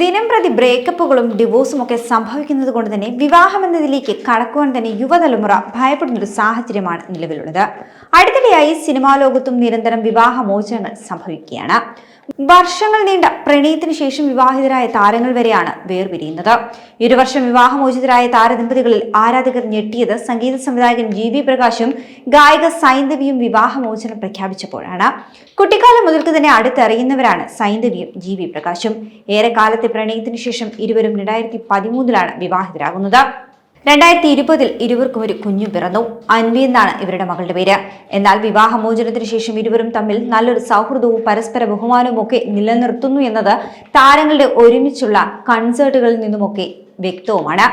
ദിനം പ്രതി ബ്രേക്കപ്പുകളും ഡിവോഴ്സും ഒക്കെ സംഭവിക്കുന്നത് കൊണ്ട് തന്നെ വിവാഹം എന്നതിലേക്ക് കടക്കുവാൻ തന്നെ യുവതലമുറ ഭയപ്പെടുന്ന ഒരു സാഹചര്യമാണ് നിലവിലുള്ളത്. അടുത്തിടെയായി സിനിമാ ലോകത്തും നിരന്തരം വിവാഹമോചനങ്ങൾ സംഭവിക്കുകയാണ്. വർഷങ്ങൾ നീണ്ട പ്രണയത്തിന് ശേഷം വിവാഹിതരായ താരങ്ങൾ വരെയാണ് വേർപിരിയുന്നത്. ഇരുവർഷം വിവാഹമോചിതരായ താരദമ്പതികളിൽ ആരാധകർ ഞെട്ടിയത് സംഗീത സംവിധായകൻ ജി വി പ്രകാശും ഗായിക സൈന്ദവിയും വിവാഹമോചനം പ്രഖ്യാപിച്ചപ്പോഴാണ്. കുട്ടിക്കാലം മുതൽക്ക് തന്നെ അടുത്തറിയുന്നവരാണ് സൈന്ധവിയും ജി വി പ്രകാശും. ഏറെക്കാലത്തെ പ്രണയത്തിന് ശേഷം ഇരുവരും രണ്ടായിരത്തി പതിമൂന്നിലാണ് വിവാഹിതരാകുന്നത്. രണ്ടായിരത്തി ഇരുപതിൽ ഇരുവർക്കും ഒരു കുഞ്ഞു പിറന്നു. അൻവി എന്നാണ് ഇവരുടെ മകളുടെ പേര്. എന്നാൽ വിവാഹമോചനത്തിന് ശേഷം ഇരുവരും തമ്മിൽ നല്ലൊരു സൗഹൃദവും പരസ്പര ബഹുമാനവും ഒക്കെ നിലനിർത്തുന്നു എന്നത് താരങ്ങളുടെ ഒരുമിച്ചുള്ള കൺസേർട്ടുകളിൽ നിന്നുമൊക്കെ വ്യക്തവുമാണ്.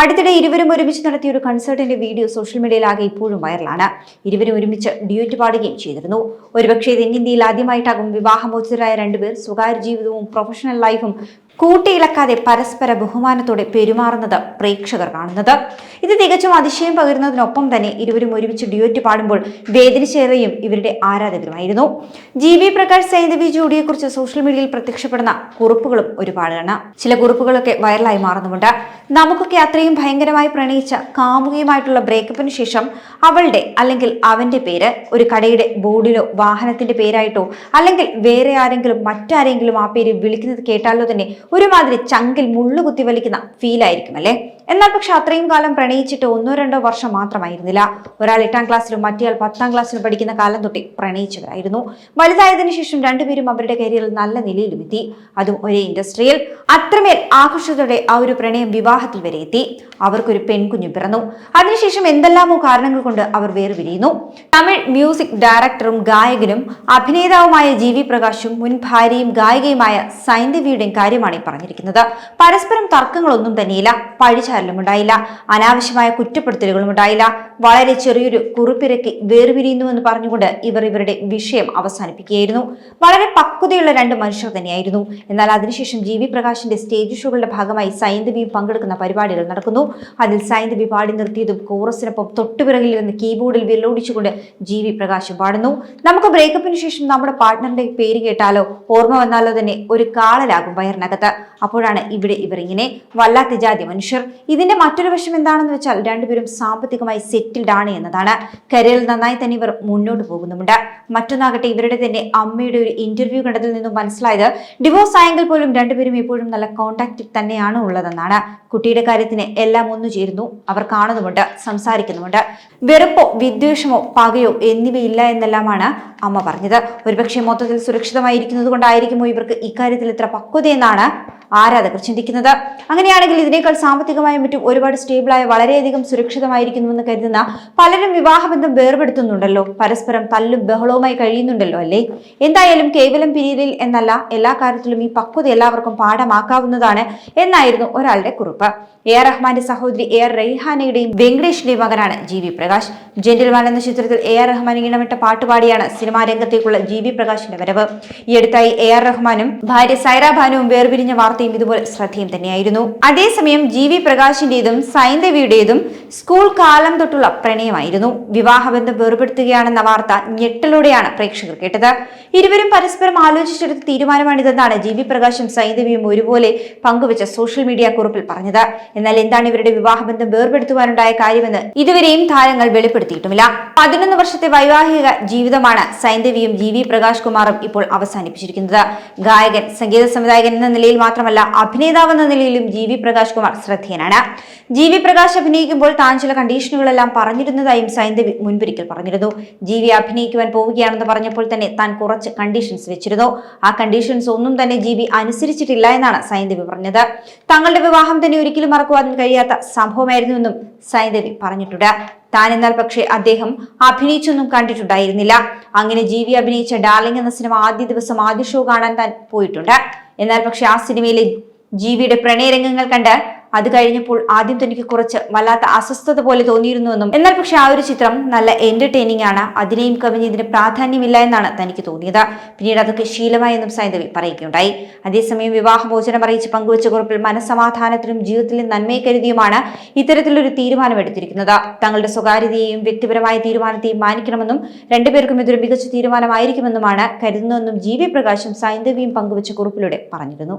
അടുത്തിടെ ഇരുവരും ഒരുമിച്ച് നടത്തിയ ഒരു കൺസേർട്ടിന്റെ വീഡിയോ സോഷ്യൽ മീഡിയയിലാകെ ഇപ്പോഴും വൈറലാണ്. ഇരുവരും ഒരുമിച്ച് ഡ്യൂറ്റ് പാടുകയും ചെയ്തിരുന്നു. ഒരുപക്ഷെ തെന്നിന്ത്യയിൽ ആദ്യമായിട്ടാകും വിവാഹമോചിതരായ രണ്ടുപേർ സ്വകാര്യ ജീവിതവും പ്രൊഫഷണൽ ലൈഫും കൂട്ടിയിളക്കാതെ പരസ്പര ബഹുമാനത്തോടെ പെരുമാറുന്നത് പ്രേക്ഷകർ കാണുന്നത്. ഇത് തികച്ചും അതിശയം പകരുന്നതിനൊപ്പം തന്നെ ഇരുവരും ഒരുമിച്ച് ഡ്യൂറ്റ് പാടുമ്പോൾ വേദനിച്ചേറെയും ഇവരുടെ ആരാധകരുമായിരുന്നു. ജി വി പ്രകാശ് സൈന്ധവി ജോഡിയെക്കുറിച്ച് സോഷ്യൽ മീഡിയയിൽ പ്രത്യക്ഷപ്പെടുന്ന കുറിപ്പുകളും ഒരുപാടാണ്. ചില കുറിപ്പുകളൊക്കെ വൈറലായി മാറുന്നുമുണ്ട്. നമുക്കൊക്കെ അത്രയും ഭയങ്കരമായി പ്രണയിച്ച കാമുകിയുമായിട്ടുള്ള ബ്രേക്കപ്പിന് ശേഷം അവളുടെ അല്ലെങ്കിൽ അവന്റെ പേര് ഒരു കടയുടെ ബോർഡിലോ വാഹനത്തിന്റെ പേരായിട്ടോ അല്ലെങ്കിൽ വേറെ ആരെങ്കിലും മറ്റാരെങ്കിലും ആ പേര് വിളിക്കുന്നത് കേട്ടാലോ തന്നെ ഒരുമാതിരി ചങ്കിൽ മുള്ളുകുത്തി വലിക്കുന്ന ഫീലായിരിക്കും അല്ലേ? എന്നാൽ പക്ഷെ അത്രയും കാലം പ്രണയിച്ചിട്ട് ഒന്നോ രണ്ടോ വർഷം മാത്രമായിരുന്നില്ല. ഒരാൾ എട്ടാം ക്ലാസ്സിലും മറ്റേയാൾ പത്താം ക്ലാസ്സിലും പഠിക്കുന്ന കാലം തൊട്ടേ പ്രണയിച്ചവരായിരുന്നു. വലുതായതിനു ശേഷം രണ്ടുപേരും അവരുടെ കരിയറിൽ നല്ല നിലയിലും എത്തി. അതും ഒരേ ഇൻഡസ്ട്രിയിൽ. അത്രമേൽ ആഘോഷത്തോടെ ആ ഒരു പ്രണയം വിവാഹത്തിൽ വരെ എത്തി. അവർക്കൊരു പെൺകുഞ്ഞു പിറന്നു. അതിനുശേഷം എന്തെല്ലാമോ കാരണങ്ങൾ കൊണ്ട് അവർ വേർപിരിയുന്നു. തമിഴ് മ്യൂസിക് ഡയറക്ടറും ഗായകനും അഭിനേതാവുമായ ജി വി പ്രകാശും മുൻ ഭാര്യയും ഗായികയുമായ സൈന്ധവിയുടെയും കാര്യമാണ് ഈ പറഞ്ഞിരിക്കുന്നത്. പരസ്പരം തർക്കങ്ങളൊന്നും തന്നെയില്ല. പഴിചാരലും ഉണ്ടായില്ല. അനാവശ്യമായ കുറ്റപ്പെടുത്തലുകളും ഉണ്ടായില്ല. വളരെ ചെറിയൊരു കുറിപ്പിറക്കി വേർപിരിയുന്നുവെന്ന് പറഞ്ഞുകൊണ്ട് ഇവർ ഇവരുടെ വിഷയം അവസാനിപ്പിക്കുകയായിരുന്നു. വളരെ പക്വതയുള്ള രണ്ട് മനുഷ്യർ തന്നെയായിരുന്നു. എന്നാൽ അതിനുശേഷം ജി വി പ്രകാശിന്റെ സ്റ്റേജ് ഷോകളുടെ ഭാഗമായി സൈന്ധവിയും പങ്കെടുക്കുന്ന പരിപാടികൾ നടക്കുന്നു. അതിൽ സൈന്ദവി പാടി നിർത്തിയതും കോറസിനൊപ്പം നിന്ന് കീബോർഡിൽ വിരലോടിച്ചുകൊണ്ട് ജി വി പ്രകാശും പാടുന്നു. നമുക്ക് ബ്രേക്കപ്പിന് ശേഷം നമ്മുടെ പാർട്ട്ണറിന്റെ പേര് കേട്ടാലോ ഓർമ്മ വന്നാലോ തന്നെ ഒരു കാളലാകും വയറിനകത്ത്. അപ്പോഴാണ് ഇവിടെ ഇവർ ഇങ്ങനെ വല്ലാത്ത ജാതി മനുഷ്യർ. ഇതിന്റെ മറ്റൊരു വശം എന്താണെന്ന് വെച്ചാൽ രണ്ടുപേരും സാമ്പത്തികമായി സെറ്റിൽഡ് ആണ് എന്നതാണ്. കരിയറിൽ നന്നായി തന്നെ ഇവർ മുന്നോട്ട് പോകുന്നുമുണ്ട്. മറ്റൊന്നാകട്ടെ ഇവരുടെ തന്നെ അമ്മയുടെ ഒരു ഇന്റർവ്യൂ കണ്ടതിൽ നിന്നും മനസ്സിലായത് ഡിവോഴ്സ് ആയെങ്കിൽ പോലും രണ്ടുപേരും എപ്പോഴും നല്ല കോണ്ടാക്റ്റിൽ തന്നെയാണ് ഉള്ളതെന്നാണ്. കുട്ടിയുടെ കാര്യത്തിന് എല്ലാം ഒന്നു ചേരുന്നു. അവർ കാണുന്നുമുണ്ട് സംസാരിക്കുന്നുമുണ്ട്. വെറുപ്പോ വിദ്വേഷമോ പകയോ എന്നിവയില്ല എന്നെല്ലാമാണ് അമ്മ പറഞ്ഞത്. ഒരുപക്ഷെ മൊത്തത്തിൽ സുരക്ഷിതമായിരിക്കുന്നത് കൊണ്ടായിരിക്കുമോ ഇവർക്ക് ഇക്കാര്യത്തിൽ ഇത്ര പക്വതയെന്നാണ് ആരാധകർ ചിന്തിക്കുന്നത്. അങ്ങനെയാണെങ്കിൽ ഇതിനേക്കാൾ സാമ്പത്തികമായും മറ്റും ഒരുപാട് സ്റ്റേബിളായ വളരെയധികം സുരക്ഷിതമായിരിക്കുന്നുവെന്ന് കരുതുന്ന പലരും വിവാഹബന്ധം വേർപെടുത്തുന്നുണ്ടല്ലോ. പരസ്പരം തല്ലും ബഹളവുമായി കഴിയുന്നുണ്ടല്ലോ അല്ലേ? എന്തായാലും കേവലം പിരീഡിൽ എന്നല്ല എല്ലാ കാര്യത്തിലും ഈ പക്വത എല്ലാവർക്കും പാഠമാക്കാവുന്നതാണ് എന്നായിരുന്നു ഒരാളുടെ കുറിപ്പ്. എ ആർ റഹ്മാന്റെ സഹോദരി എ ആർ റെയ്ഹാനയുടെയും വെങ്കടേഷിന്റെയും മകനാണ് ജി വി പ്രകാശ്. ജെന്റിൽമാൻ എന്ന ചിത്രത്തിൽ എ ആർ റഹ്മാൻ ഈണമിട്ട പാട്ടുപാടിയാണ് സിനിമാ രംഗത്തേക്കുള്ള ജി വി പ്രകാശിന്റെ വരവ്. ഈ അടുത്തായി എ ആർ റഹ്മാനും ഭാര്യ സൈറ ഭാനുവും വേർപിരിഞ്ഞ വാർത്തയും ഇതുപോലെ ശ്രദ്ധേയം തന്നെയായിരുന്നു. അതേസമയം ജി വി പ്രകാശിന്റേതും സൈന്ധവിയുടേതും സ്കൂൾ കാലം തൊട്ടുള്ള പ്രണയമായിരുന്നു. വിവാഹബന്ധം വേർപെടുത്തുകയാണെന്ന വാർത്ത ഞെട്ടലോടെയാണ് പ്രേക്ഷകർ കേട്ടത്. ഇരുവരും പരസ്പരം ആലോചിച്ചെടുത്ത തീരുമാനമാണിതെന്നാണ് ജി വി പ്രകാശും സൈന്ധവിയും ഒരുപോലെ പങ്കുവച്ച സോഷ്യൽ മീഡിയ കുറിപ്പിൽ പറഞ്ഞത്. എന്നാൽ എന്താണ് ഇവരുടെ വിവാഹബന്ധം വേർപെടുത്തുവാനുണ്ടായ കാര്യമെന്ന് ഇതുവരെയും താരങ്ങൾ വെളിപ്പെടുത്തിയിട്ടുമില്ല. പതിനൊന്ന് വർഷത്തെ വൈവാഹിക ജീവിതമാണ് സൈന്ധവിയും ജി വി പ്രകാശ് കുമാറും ഇപ്പോൾ അവസാനിപ്പിച്ചിരിക്കുന്നത്. ഗായകൻ സംഗീത സംവിധായകൻ എന്ന നിലയിൽ മാത്രമല്ല അഭിനേതാവ് എന്ന നിലയിലും ജി വി പ്രകാശ് കുമാർ ശ്രദ്ധേയനാണ്. ജി വി പ്രകാശ് അഭിനയിക്കുമ്പോൾ താൻ ചില കണ്ടീഷനുകളെല്ലാം പറഞ്ഞിരുന്നതായും സൈന്ധവി മുൻപൊരിക്കൽ പറഞ്ഞിരുന്നു. ജി വി അഭിനയിക്കുവാൻ പോവുകയാണെന്ന് പറഞ്ഞപ്പോൾ തന്നെ താൻ കുറച്ച് കണ്ടീഷൻസ് വെച്ചിരുന്നു. ആ കണ്ടീഷൻസ് ഒന്നും തന്നെ ജി വി അനുസരിച്ചിട്ടില്ല എന്നാണ് സൈന്ധവി പറഞ്ഞത്. തങ്ങളുടെ വിവാഹം തന്നെ ഒരിക്കലും മറക്കുവാൻ കഴിയാത്ത സംഭവമായിരുന്നുവെന്നും സൈന്ധവി പറഞ്ഞിട്ടുണ്ട്. താൻ എന്നാൽ പക്ഷേ അദ്ദേഹം അഭിനയിച്ചൊന്നും കണ്ടിട്ടുണ്ടായിരുന്നില്ല. അങ്ങനെ ജി വി അഭിനയിച്ച ഡാർലിംഗ് എന്ന സിനിമ ആദ്യ ദിവസം ആദ്യ ഷോ കാണാൻ താൻ പോയിട്ടുണ്ട്. എന്നാൽ പക്ഷേ ആ സിനിമയിലെ ജീവിയുടെ പ്രണയരംഗങ്ങൾ കണ്ട് അത് കഴിഞ്ഞപ്പോൾ ആദ്യം തനിക്ക് കുറച്ച് വല്ലാത്ത അസ്വസ്ഥത പോലെ തോന്നിയിരുന്നുവെന്നും എന്നാൽ പക്ഷെ ആ ഒരു ചിത്രം നല്ല എന്റർടൈനിങ് ആണ്. അതിനെയും കവിഞ്ഞ് ഇതിന് പ്രാധാന്യമില്ല എന്നാണ് തനിക്ക് തോന്നിയത്. പിന്നീട് അതൊക്കെ ശീലമായെന്നും സൈന്ധവി പറയുകയുണ്ടായി. അതേസമയം വിവാഹമോചനം അറിയിച്ച് പങ്കുവച്ച കുറിപ്പിൽ മനസ്സമാധാനത്തിനും ജീവിതത്തിലെ നന്മയെ കരുതിയുമാണ് ഇത്തരത്തിലൊരു തീരുമാനമെടുത്തിരിക്കുന്നത്. തങ്ങളുടെ സ്വകാര്യതയെയും വ്യക്തിപരമായ തീരുമാനത്തെയും മാനിക്കണമെന്നും രണ്ടുപേർക്കും ഇതൊരു മികച്ച തീരുമാനമായിരിക്കുമെന്നുമാണ് കരുതുന്നതെന്നും ജി വി പ്രകാശും സൈന്ധവിയും പങ്കുവച്ച കുറിപ്പിലൂടെ പറഞ്ഞിരുന്നു.